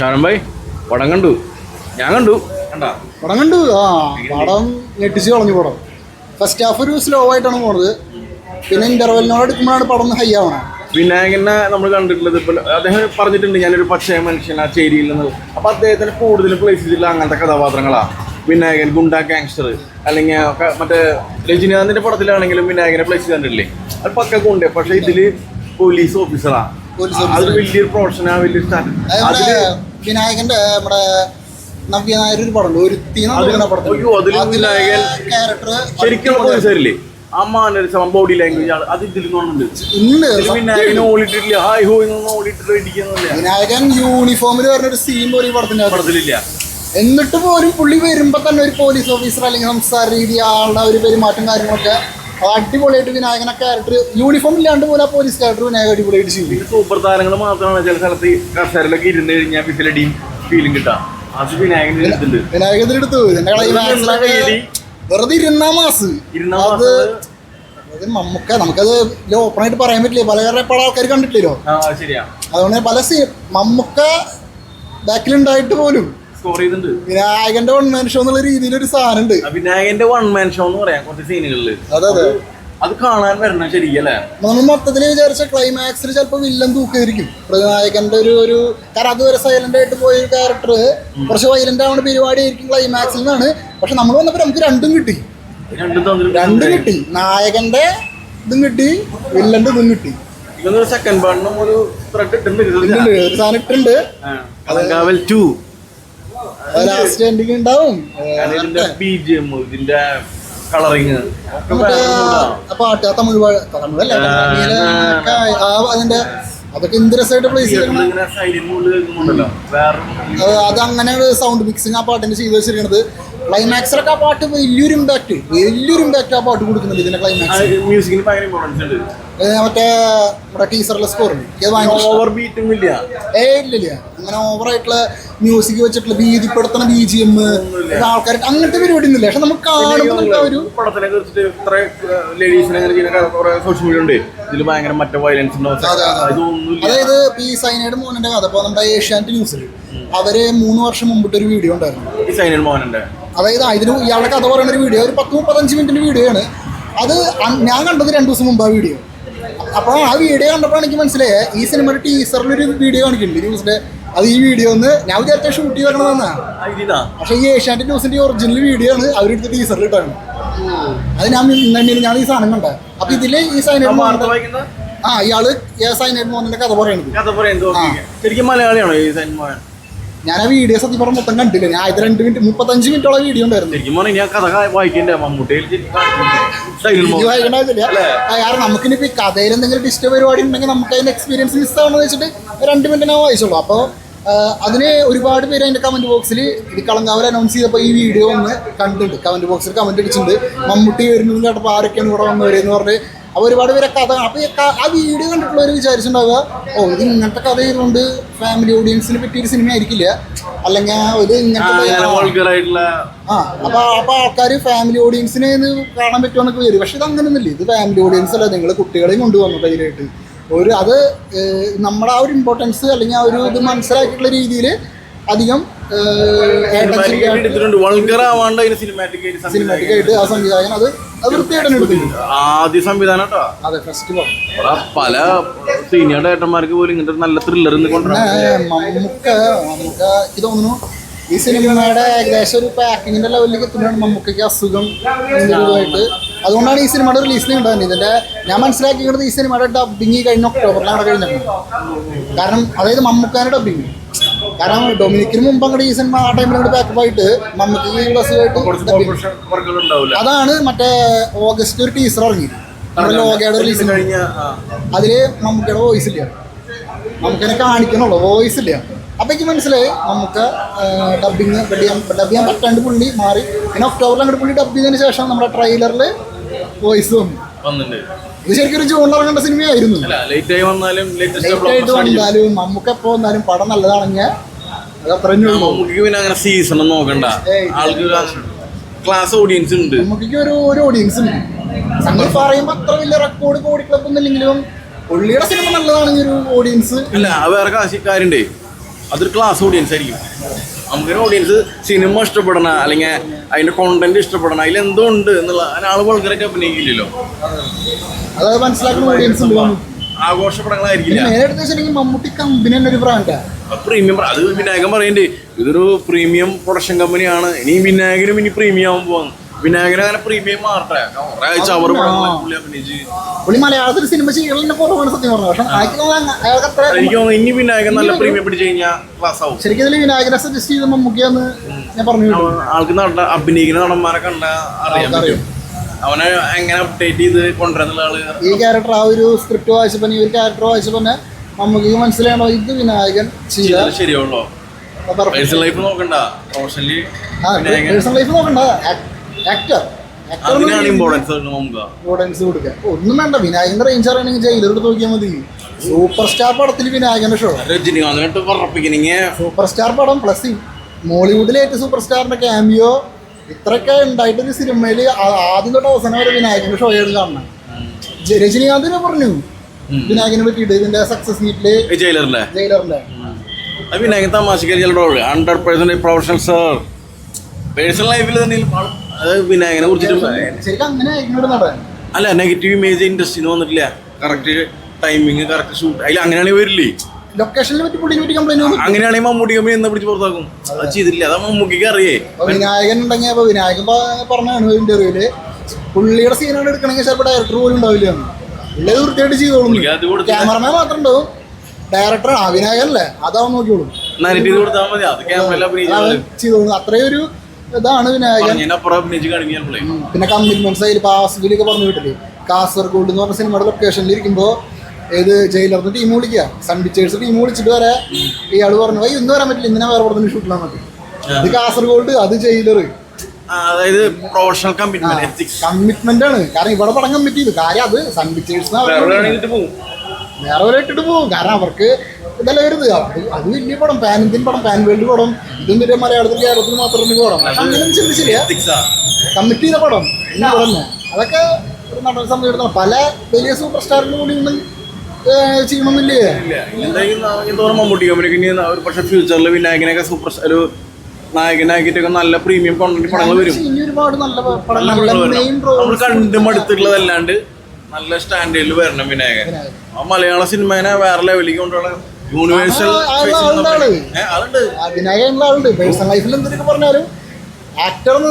ഷാനം ഭായ് പടം കണ്ടു. ഞാൻ കണ്ടു. കണ്ടാ? പടം കണ്ടു? ആ പടം ഞെട്ടിച്ച് കളഞ്ഞു പടം. ഫസ്റ്റ് ഹാഫ് ഒരു സ്ലോ ആയിട്ടാണ് പോണത്. പിന്നെ ഇന്റർവെല്ലിനോട് എടുക്കുമ്പോഴാണ് പടം ഹൈ ആവണം. വിനായകനെ നമ്മൾ കണ്ടിട്ടുള്ളത് ഇപ്പോൾ അദ്ദേഹം പറഞ്ഞിട്ടുണ്ട് ഞാനൊരു പച്ചയ മനുഷ്യൻ ആ ചേരിയിൽ നിന്ന്. അപ്പൊ അദ്ദേഹത്തിന് കൂടുതൽ പ്ലേസ് ചെയ്തിട്ടുള്ള അങ്ങനത്തെ കഥാപാത്രങ്ങളാ. വിനായകൻ ഗുണ്ട ഗാങ്സ്റ്റർ അല്ലെങ്കിൽ മറ്റേ രജനീകാന്തിന്റെ പടത്തിലാണെങ്കിലും വിനായകനെ പ്ലേസ് ചെയ്തിട്ടില്ലേ അത് പക്ക ഗുണ്ട പക്ഷെ ഇതിൽ പോലീസ് ഓഫീസറാ പോലീസ് അത് വലിയൊരു പ്രൊഫഷനാ വലിയൊരു സ്ഥാനം വിനായകന്റെ നമ്മുടെ നവ്യ നായർ ഒരു പടമുണ്ട്. ഒരു ക്യാരക്ടർ ബോഡി ലാംഗ്വേജ് ആണ്. അത് ഇതിൽ ഹായ് ഹോ വിനായകൻ യൂണിഫോമിൽ വരുന്ന ഒരു സീൻ പോലും പടത്തിനില്ല പടത്തിന്റെ പടത്തിലില്ല. എന്നിട്ട് പോലും പുള്ളി വരുമ്പോ തന്നെ ഒരു പോലീസ് ഓഫീസർ അല്ലെങ്കിൽ സംസാര രീതി ആളുടെ ഒരു പെരുമാറ്റം കാര്യങ്ങളൊക്കെ അടിപൊളിയായിട്ട് വിനായകനെ ക്യാരക്ടർ യൂണിഫോം ഇല്ലാണ്ട് പോലെ പോലീസ് ക്യാരക്ടർ വിനായക അടിപൊളിയായിട്ട് ചെയ്യും സൂപ്പർ താരങ്ങൾ മാത്രമാണ് ചില സ്ഥലത്ത് കസേരയിലൊക്കെ ഇരുന്ന് കഴിഞ്ഞാൽ വിസിലടിയും ഫീലിംഗ് കിട്ടാം. അത് വിനായകന്റെ ക്ലൈമാക്സിലൊക്കെ വേലി. വെറുതെ ഇരുന്നാ മാസ്. അത് നമുക്ക് നമുക്കത് ഓപ്പൺ ആയിട്ട് പറയാൻ പറ്റില്ല. പല കാരണം പല ആൾക്കാർ കണ്ടിട്ടില്ലല്ലോ. അതുകൊണ്ട് പല സീ മമ്മൂക്ക ബാക്കിലുണ്ടായിട്ട് പോലും സ്കോർ ചെയ്തിട്ടുണ്ട്. വിനായകന്റെ വൺ മാൻ ഷോ എന്നുള്ള രീതിയിൽ ഒരു സാധനം ഉണ്ട് വിനായകന്റെ വൺ മാൻ ഷോ എന്ന് പറയാം കുറച്ച് സീനുകളിൽ അതെ അതെ. അത് കാണാൻ വരണം ശരിയല്ലേ നമ്മൾ മൊത്തത്തിൽ വിചാരിച്ച ക്ലൈമാക്സിൽ ചിലപ്പോൾ വില്ലൻ തൂക്കായിരിക്കും പ്രതിനായകന്റെ ഒരു ഒരു കാരണം അതുവരെ സൈലന്റ് ആയിട്ട് പോയ ഒരു ക്യാരക്ടർ കുറച്ച് വൈലന്റ് ആവുന്ന പരിപാടി ആയിരിക്കും ക്ലൈമാക്സിൽ നിന്നാണ് പക്ഷെ നമ്മൾ വന്നപ്പോൾ നമുക്ക് രണ്ടും കിട്ടി. രണ്ടും കിട്ടി. നായകന്റെ ഇതും കിട്ടി വില്ലന്റെ ഇതും കിട്ടി. സെക്കൻഡ് പാർട്ടിനും ഒരു ത്രെഡ് ഇട്ടുണ്ട് ഒരു സാധനം ഇട്ടിട്ടുണ്ട്. കലങ്കാവൽ ടു ലാസ്റ്റ് എൻഡിങ് ഉണ്ടാവും. ഇതിന്റെ കളറിങ് പാട്ട് ആ തമിഴ് തമിഴല്ല? അതിന്റെ അതൊക്കെ പ്ലേസ് അത് അങ്ങനെ സൗണ്ട് മിക്സിങ് ആ പാട്ടിന് ചെയ്ത് വെച്ചിരിക്കുന്നത് ക്ലൈമാക്സിലൊക്കെ ആ പാട്ട് വലിയൊരു ഇമ്പാക്ട് വലിയൊരു ഇമ്പാക്ട് ആ പാട്ട് കൊടുക്കുന്നുണ്ട് ഇതിന്റെ ക്ലൈമാക്സ് മ്യൂസിക്കിന് ഭയങ്കര ഇമ്പോർട്ടൻസ് ഉണ്ട്. മറ്റേ നമ്മുടെ ടീച്ചറിലെ സ്കോർ. ഓവർ ബീറ്റും ഇല്ല. ഏ ഇല്ല അങ്ങനെ ഓവറായിട്ടുള്ള മ്യൂസിക് വെച്ചിട്ടുള്ള ഭീതിപ്പെടുത്തുന്ന ബി ജി എം ആൾക്കാർ അങ്ങനത്തെ പരിപാടി ഒന്നുമില്ല പക്ഷെ നമുക്ക് കാണുമ്പോൾ ഒരു പടത്തിനെ കുറിച്ചിട്ട് ഇത്ര ലേഡീസിനെ സോഷ്യൽ മീഡിയ ഉണ്ട്. ഇതിൽ ഭയങ്കര മറ്റേ വയലൻസ് ഉണ്ടാവും അതെ, അതെ. അതായത് പി ഈ സൈനയുടെ മോഹനന്റെ കഥ അപ്പൊ നമ്മുടെ ഏഷ്യാനെറ്റ് ന്യൂസിൽ അവർ മൂന്ന് വർഷം മുമ്പിട്ട് ഒരു വീഡിയോ ഉണ്ടായിരുന്നു. ഈ മോഹനന്റെ അതായത് ഇതിന് ഇയാളുടെ കഥ പറയുന്ന ഒരു വീഡിയോ ഒരു പത്ത് മുപ്പത്തഞ്ച് മിനിറ്റിന്റെ വീഡിയോ ആണ്. അത് ഞാൻ കണ്ടത് രണ്ടു ദിവസം മുമ്പ് ആ വീഡിയോ അപ്പോൾ ആ വീഡിയോ കണ്ടപ്പോൾ എനിക്ക് മനസ്സിലായ ഈ സിനിമയുടെ ടീസറിലൊരു വീഡിയോ കാണിക്കുന്നുണ്ട്. ന്യൂസിന്റെ അത് ഈ വീഡിയോ ഒന്ന് ഞാൻ വിചാരിച്ച ഷൂട്ട് ചെയ്തേക്കണമെന്നാ ആ, പക്ഷെ ഈ ഏഷ്യാനെറ്റ് ന്യൂസിന്റെ ഒറിജിനൽ വീഡിയോ ആണ് അവരെടുത്ത് ടീസറിൽ ഇട്ടാണ്. അത് ഞാൻ ഞാൻ ഈ സാധനം കണ്ട അപ്പൊ ഇതിൽ ഈ വായിക്കുന്ന? ആ ഇയാൾ സൈനൈഡ് മോഹന്റെ കഥ പറയുന്നത് ഓക്കേ. ശരിക്കും മലയാളിയാണോ ഈ ഞാൻ ആ വീഡിയോ സത്യം പറഞ്ഞ മൊത്തം കണ്ടില്ല. ഞാൻ ഇത് രണ്ട് മിനിറ്റ് മുപ്പത്തഞ്ച് മിനിറ്റോളം വീഡിയോ ഉണ്ടായിരുന്നു. ശരിക്കും പറഞ്ഞാൽ കഥ വായിക്കണ്ടേ? മമ്മൂട്ടിയിൽ കാരണം നമുക്കിനിപ്പോ ഈ കഥയിൽ എന്തെങ്കിലും ഡിസ്റ്റർബ് പരിപാടി ഉണ്ടെങ്കിൽ നമുക്ക് അതിന്റെ എക്സ്പീരിയൻസ് മിസ് ആവണമെന്ന് വെച്ചിട്ട് രണ്ട് മിനിറ്റ് ഞാൻ വായിച്ചുള്ളൂ അപ്പോൾ അതിന് ഒരുപാട് പേര് അതിന്റെ കമന്റ് ബോക്സിൽ ഇത് കളങ്കാവൽ അനൗൺസ് ചെയ്തപ്പോൾ ഈ വീഡിയോ ഒന്ന് കണ്ടിട്ടുണ്ട്. കമന്റ് ബോക്സിൽ കമന്റ് അടിച്ചിട്ടുണ്ട്. മമ്മൂട്ടി വരുന്നത് കേട്ടപ്പോൾ ആരൊക്കെയാണ് ഇവിടെ വന്നവരെന്ന് പറഞ്ഞ് അപ്പോൾ ഒരുപാട് പേരെ കഥ അപ്പോൾ ആ വീഡിയോ കണ്ടിട്ടുള്ളവർ വിചാരിച്ചിട്ടുണ്ടാവുക ഓ ഇത് ഇങ്ങനത്തെ കഥ ചെയ്തുകൊണ്ട് ഫാമിലി ഓഡിയൻസിന് പറ്റിയൊരു സിനിമ ആയിരിക്കില്ല. അല്ലെങ്കിൽ ഇത് ഇങ്ങനത്തെ ആ അപ്പോൾ അപ്പോൾ ആൾക്കാർ ഫാമിലി ഓഡിയൻസിനെ കാണാൻ പറ്റുമെന്നൊക്കെ വരും പക്ഷെ ഇത് അങ്ങനെയൊന്നുമില്ല ഇത് ഫാമിലി ഓഡിയൻസ് അല്ല. നിങ്ങൾ കുട്ടികളെയും കൊണ്ടുവന്നു ധൈര്യമായിട്ട് ഒരു അത് നമ്മുടെ ആ ഒരു ഇമ്പോർട്ടൻസ് അല്ലെങ്കിൽ ആ ഒരു ഇത് മനസ്സിലാക്കിയിട്ടുള്ള രീതിയിൽ അധികം സിനിമാറ്റിക് ആയിട്ട് എടുത്തിട്ടുണ്ട്. വൾഗർ ആവാണ്ട് സിനിമാറ്റിക് ആയിട്ട് സിനിമാറ്റിക് ആയിട്ട് ആ സംവിധായകൻ അത് അത് വൃത്തിയായിട്ട് എടുത്തിട്ടുണ്ട്. ആദ്യ സംവിധാനം പല സീനിയർ ഡയറക്ടർമാർക്ക് പോലും ഇങ്ങനത്തെ നല്ല ത്രില്ലർ മമ്മൂക്ക മമ്മൂക്ക എനിക്ക് തോന്നുന്നു ഈ സിനിമയുടെ ഏകദേശം ഒരു പാക്കിങ്ങിന്റെ ലെവലിലേക്ക് എത്തുന്നതാണ് മമ്മൂക്കയ്ക്ക് അസുഖം ഇതുമായിട്ട് അതുകൊണ്ടാണ് ഈ സിനിമയുടെ റിലീസിന് ഉണ്ടാകുന്നത് ഇതിന്റെ ഞാൻ മനസ്സിലാക്കിയത് ഈ സിനിമയുടെ ഡബിങ് കഴിഞ്ഞ ഒക്ടോബറിലാണ് കഴിഞ്ഞത്. കാരണം അതായത് മമ്മൂക്കാരുടെ ഡബിങ് കാരണം ഡൊമിനിക്കിന് മുമ്പ് അങ്ങോട്ട് ഈ സിനിമ ആ ടൈമിൽ അങ്ങോട്ട് ബാക്കപ്പ് ആയിട്ട് മമ്മൂക്കയ്ക്ക് അസുഖമായിട്ട് കുറച്ച് dubbing. വർക്കുകൾ ഉണ്ടാവില്ല അതാണ് മറ്റേ ഓഗസ്റ്റ് ഒരു ടീസർ ഇറങ്ങി. നമ്മുടെ ലോകയുടെ റിലീസിന് കഴിഞ്ഞ ആ. അതിൽ മമ്മൂക്കയുടെ വോയിസ് ഇല്ല. മമ്മൂക്കനെ കാണിക്കണുള്ളൂ. വോയിസ് ഇല്ല. അപ്പം എനിക്ക് മനസ്സിലായി നമുക്ക് ഡബിങ് ഡബ് ചെയ്യാൻ പറ്റാണ്ട് പുള്ളി മാറി. പിന്നെ ഒക്ടോബറിൽ അങ്ങോട്ട് പുള്ളി ഡബ് ചെയ്തതിന് ശേഷം നമ്മുടെ ട്രെയിലറിൽ വോയിസ്. വന്നു വന്നിട്ടുണ്ട്. ഇത് ശരിക്കും ഒരു ജൂണിൽ ഇറങ്ങേണ്ട സിനിമയായിരുന്നു. അല്ല ലേറ്റ് ആയി വന്നാലും ലേറ്റ് ആയിട്ട് വന്നാലും നമുക്ക് എപ്പോ വന്നാലും പടം നല്ലതാണെങ്കിൽ അത് അത്രയും ഉള്ളൂ. നമുക്ക് പിന്നെ അങ്ങനെ സീസൺ നോക്കണ്ട. ആൾക്ക് ക്ലാസ് ഓഡിയൻസ് ഉണ്ട്. നമുക്ക് ഒരു ഒരു ഓഡിയൻസ് ഉണ്ട്. സംഗതി പറയുമ്പോൾ അത്ര വലിയ റെക്കോർഡ് കോടി ക്ലബ് ഒന്നുമില്ലെങ്കിലും പുള്ളിയുടെ സിനിമ നല്ലതാണെങ്കിൽ ഒരു ഓഡിയൻസ് അല്ല വേറെ കാശി കാര്യണ്ടേ അതൊരു ക്ലാസ് ഓഡിയൻസ് ആയിരിക്കും. നമുക്കൊരു ഓഡിയൻസ് സിനിമ ഇഷ്ടപ്പെടണ അല്ലെങ്കിൽ അതിന്റെ കോണ്ടന്റ് ഇഷ്ടപ്പെടണ അതിൽ എന്തോ ഉണ്ട് എന്നുള്ള ആൾ വൾഗറായിട്ട് അഭിനയിക്കില്ലല്ലോ. അതായത് മനസ്സിലാക്കുന്ന ഓഡിയൻസ്. ആഘോഷ പടങ്ങളായിരിക്കില്ല. മമ്മൂട്ടി കമ്പനി തന്നെ ഒരു ബ്രാൻഡാണ് പ്രീമിയം അത് വിനായകൻ പറയണ്ടേ ഇതൊരു പ്രീമിയം പ്രൊഡക്ഷൻ കമ്പനിയാണ് ഇനി വിനായകനും ഇനി പ്രീമിയം ആവാൻ പോവാണ് വിനായകൻ അങ്ങനെ പ്രീമിയം മാറട്ടെ ഒരാഴ്ച അവർ പുള്ളി അഭിനയിച്ച്. പുള്ളി മലയാളത്തിൽ സിനിമ ചെയ്യലിന്റെ കുറവാണ് സത്യം പറഞ്ഞത്. പക്ഷെ എനിക്ക് തോന്നുന്നു ഇനി വിനായകൻ നല്ല പ്രീമിയം പിടിച്ചു കഴിഞ്ഞാൽ ക്ലാസ് ആവും. ശരിക്കും ഇതിൽ വിനായകനെ സജസ്റ്റ് ചെയ്ത് മമ്മൂക്കിയാന്ന് ഞാൻ പറഞ്ഞു ആൾക്ക് നട അഭിനയിക്കുന്ന നടന്മാരെ കണ്ട അറിയാൻ പറ്റും. അവനെ എങ്ങനെ അപ്ഡേറ്റ് ചെയ്ത് കൊണ്ടുവരുന്നുള്ള ആൾ ഈ ക്യാരക്ടർ ആ ഒരു സ്ക്രിപ്റ്റ് വായിച്ചപ്പോൾ ഈ ഒരു ക്യാരക്ടർ വായിച്ചപ്പോൾ തന്നെ മമ്മൂക്ക് മനസ്സിലാണോ ഇത് വിനായകൻ ചെയ്താൽ പേഴ്സണൽ ലൈഫ് നോക്കണ്ട. പ്രൊഫഷണലി ലൈഫ് നോക്കണ്ട. ആക്ടർ അതിനാണ് ഇമ്പോർട്ടൻസ് കൊടുക്കുക. ഒന്നും വേണ്ട. വിനായകന്റെ റേഞ്ച് അറിയണമെങ്കിൽ ജയിലെടുത്ത് നോക്കിയാൽ മതി. സൂപ്പർ സ്റ്റാർ പടത്തിൽ വിനായകന്റെ ഷോ സൂപ്പർ സ്റ്റാർ പടം പ്ലസ് മോളിവുഡിലെ ഏറ്റവും സൂപ്പർ സ്റ്റാറിന്റെ ക്യാമിയോ ഇത്രയൊക്കെ ഉണ്ടായിട്ട് ഒരു സിനിമയിൽ ആദ്യം തൊട്ട് അവസാനം വരെ വിനായകന്റെ ഷോ ആണ് കാണണം രജനീകാന്തിനെ പറഞ്ഞു. വിനായകനെ പറ്റിയിട്ട് ഇതിന്റെ സക്സസ് മീറ്റിൽ ജയിലറിലെ? Vinayakan തമാശക്കാരി hundred percent professional sir personal ലൈഫിൽ തന്നെ അത് വിനായകനെ കുറിച്ചിട്ട് ശരിക്കും അങ്ങനെ കുറിച്ചിട്ട് അല്ല നെഗറ്റീവ് ഇമേജ് ഇൻഡസ്ട്രിന്ന് വന്നിട്ടില്ല. കറക്റ്റ് ടൈമിങ് കറക്റ്റ് ഷൂട്ട് അതിൽ അങ്ങനെയാണെങ്കിൽ വരില്ലേ? ലൊക്കേഷനിൽ പറ്റി പുള്ളിനെ പറ്റി കംപ്ലൈന്റ് അങ്ങനെയാണെങ്കിൽ മമ്മൂട്ടി കമ്പനി എന്നാ പിടിച്ച് പുറത്താക്കും. അത് ചെയ്തില്ല അത് മമ്മൂട്ടിക്ക് അറിയേ. വിനായകൻ ഉണ്ടെങ്കിൽ അപ്പൊ വിനായകൻ പറഞ്ഞാണ് ഇന്റർവ്യൂൽ പുള്ളിയുടെ സീനാണ് എടുക്കണമെങ്കിൽ ചിലപ്പോൾ ഡയറക്ടർ പോലും ഉണ്ടാവില്ല. പുള്ളി അത് വൃത്തിയായിട്ട് ചെയ്തോളും. പുള്ളിക്ക് ക്യാമറമാൻ മാത്രം ഉണ്ടാവും. ഡയറക്ടർ ആ വിനായകനല്ലേ? അതാവും നോക്കിയോളും ചെയ്തോളും അത്രയും ഒരു ഇതാണ് വിനായകൻ. പിന്നെ കമ്മിറ്റ്മെന്റ്സ് അതിൽ പാസ്ബിലൊക്കെ പറഞ്ഞു വിട്ടില്ലേ കാസർഗോഡ് എന്ന് പറഞ്ഞ സിനിമയുടെ ലൊക്കേഷനിൽ ഇരിക്കുമ്പോൾ ഏത് ജയിലറിന് ടീം വിളിക്കുക സൺ പിക്ചേഴ്സ് ടീം വിളിച്ചിട്ട് വരെ ഇയാൾ പറഞ്ഞു വൈ ഇന്ന് വരാൻ പറ്റില്ല. ഇന്നലെ വേറെ പറഞ്ഞു ഷൂട്ട് ചെയ്യാൻ പറ്റും. ഇത് കാസർഗോഡ് അത് ജയിലർ. അതായത് പ്രൊഫഷണൽ കമ്മിറ്റ്മെന്റ് കമ്മിറ്റ്മെന്റ് ആണ്. കാരണം ഇവിടെ പടം കമ്മിറ്റ് ചെയ്തു. കാര്യം അത് സൺ പിക്ചേഴ്സ് വേറെ ഇട്ടിട്ട് പോകും കാരണം അവർക്ക് വരുത് അത് വലിയ പടം പാൻ ഇന്ത്യൻ പടം പാൻ വേൾഡ് പടം ഇതും വലിയ മലയാളത്തിൽ കേരളത്തിൽ മാത്രം ഇനി പടം. അങ്ങനെയൊന്നും അങ്ങനെ ചിന്തിച്ചില്ല. കമ്മിറ്റ് ചെയ്ത പടം. ഇന്ന പടം അതൊക്കെ ഒരു നടൻ സംബന്ധിച്ചിടത്തോളം പല വലിയ സൂപ്പർ സ്റ്റാറിനും കൂടി ഒന്നും ചെയ്യണമെന്നില്ലേ മമ്മൂട്ടി കമ്പനിക്ക് ഇനി ഒരു പക്ഷേ ഫ്യൂച്ചറിൽ വിനായകനൊക്കെ സൂപ്പർ ഒരു നായകനാക്കിയിട്ടൊക്കെ നല്ല പ്രീമിയം കോണ്ടന്റ് പടങ്ങൾ വരും. ഇനി ഒരുപാട് നല്ല നമ്മൾ കണ്ട് മടുത്തിട്ടുള്ളതല്ലാണ്ട് നല്ല സ്റ്റാൻഡേർഡിൽ വരണം വിനായകൻ. ആ മലയാള സിനിമേനെ വേറെ ലെവലിലേക്ക് കൊണ്ടുപോകണം യൂണിവേഴ്സൽ ആളുണ്ട്. പേഴ്സണൽ ലൈഫിൽ എന്തൊക്കെ പറഞ്ഞാലും ആക്ടർ എന്ന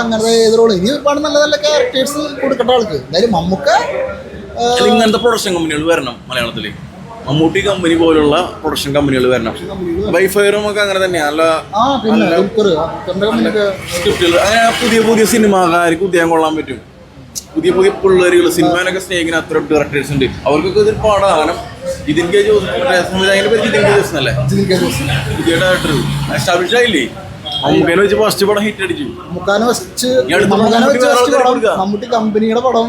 അങ്ങനത്തെ ഇനി ഒരുപാട് നല്ല നല്ല ക്യാരക്ടേഴ്സ് കൊടുക്കേണ്ട ആൾക്ക്. എന്തായാലും മമ്മൂക്ക ഇങ്ങനത്തെ പ്രൊഡക്ഷൻ കമ്പനികൾ വരണം മലയാളത്തിൽ മമ്മൂട്ടി കമ്പനി പോലുള്ള പ്രൊഡക്ഷൻ കമ്പനികൾ വരണം. വൈഫയറും ഒക്കെ അങ്ങനെ തന്നെയാണ് നല്ല സ്ക്രിപ്റ്റുകൾ അങ്ങനെ പുതിയ പുതിയ സിനിമാകാർക്ക് ഉദ്യോഗം കൊള്ളാൻ പറ്റും. പുതിയ പുതിയ പിള്ളേരുകൾ സിനിമയിലൊക്കെ സ്നേഹിക്കുന്ന അത്ര ഡയറക്ടേഴ്സ് ഉണ്ട്. അവർക്കൊക്കെ ഇതൊരു പാടാണ്. കാരണം ഇതിൻ കെ ജോസ് സംവിധായകന്റെ പേര് കെ ജോസ് പുതിയ ഡയറക്ടർ എസ്റ്റാബ്ലിഷ് ആയില്ലേ? മമ്മൂക്കേനെ വെച്ച് ഫസ്റ്റ് പടം ഹിറ്റ് അടിച്ചു. മമ്മൂക്കാനെ വെച്ച് മമ്മൂട്ടി പടം കമ്പനിയുടെ പടം.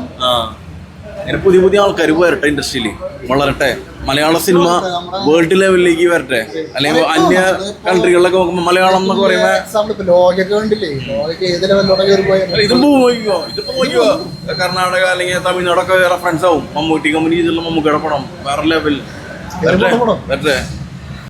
അങ്ങനെ പുതിയ പുതിയ ആൾക്കാർ വരട്ടെ ഇൻഡസ്ട്രിയിൽ. വളരട്ടെ. മലയാള സിനിമ വേൾഡ് ലെവലിലേക്ക് വരട്ടെ. അല്ലെങ്കിൽ അന്യ കൺട്രികളിലൊക്കെ നോക്കുമ്പോൾ മലയാളം എന്നൊക്കെ പറയുമ്പോൾ ഇതും പോയിക്കോ. പോയിക്കോ. കർണാടക അല്ലെങ്കിൽ തമിഴ്നാടൊക്കെ റെഫറൻസ് ആവും. മമ്മൂട്ടി കമ്പനി ചെയ്തുള്ള മമ്മൂക്കയുടെ പടം. വേറെ ലെവൽ. വരട്ടെ?